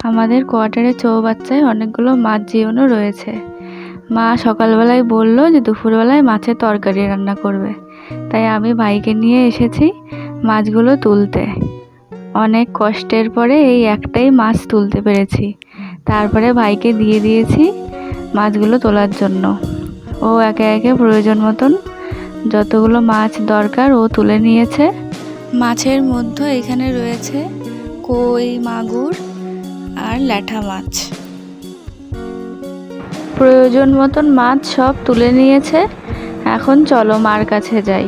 আমাদের কোয়ার্টারে চৌবাচ্চায় অনেকগুলো মাছ জীবনও রয়েছে। মা সকালবেলায় বলল যে দুপুরবেলায় মাছের তরকারি রান্না করবে। তাই আমি ভাইকে নিয়ে এসেছি মাছগুলো তুলতে। অনেক কষ্টের পরে এই একটাই মাছ তুলতে পেরেছি। তারপরে ভাইকে দিয়ে দিয়েছি মাছগুলো তোলার জন্য। ও একে একে প্রয়োজন মতন যতগুলো মাছ দরকার ও তুলে নিয়েছে। মাছের মধ্যে এখানে রয়েছে কই মাগুর আর ল্যাঠা মাছ। প্রয়োজন মতন মাছ সব তুলে নিয়েছে। এখন চলো মার কাছে যাই।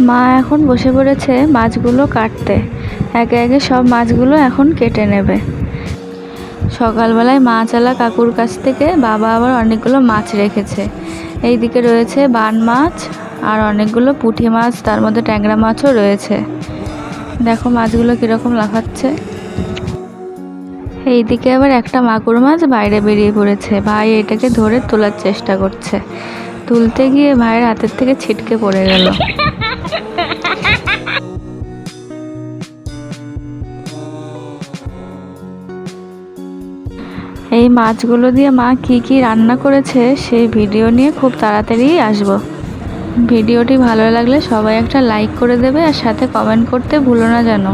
মা এখন বসে পড়েছে মাছগুলো কাটতে। একে একে সব মাছগুলো এখন কেটে নেবে। সকালবেলায় মাছওয়ালা কাকুর কাছ থেকে বাবা আবার অনেকগুলো মাছ রেখেছে। এইদিকে রয়েছে বান মাছ আর অনেকগুলো পুঁটি মাছ, তার মধ্যে ট্যাংরা মাছও রয়েছে। দেখো মাছগুলো কীরকম লাফাচ্ছে। এইদিকে আবার একটা মাগুর মাছ বাইরে বেরিয়ে পড়েছে। ভাই এটাকে ধরে তোলার চেষ্টা করছে। তুলতে গিয়ে ভাইয়ের হাতের থেকে ছিটকে পড়ে গেল। এই মাছগুলো দিয়ে মা কি কি রান্না করেছে, সেই ভিডিও নিয়ে খুব তাড়াতাড়ি আসব। ভিডিওটি ভালো লাগলে সবাই একটা লাইক করে দেবে আর সাথে কমেন্ট করতে ভুলো না যেন।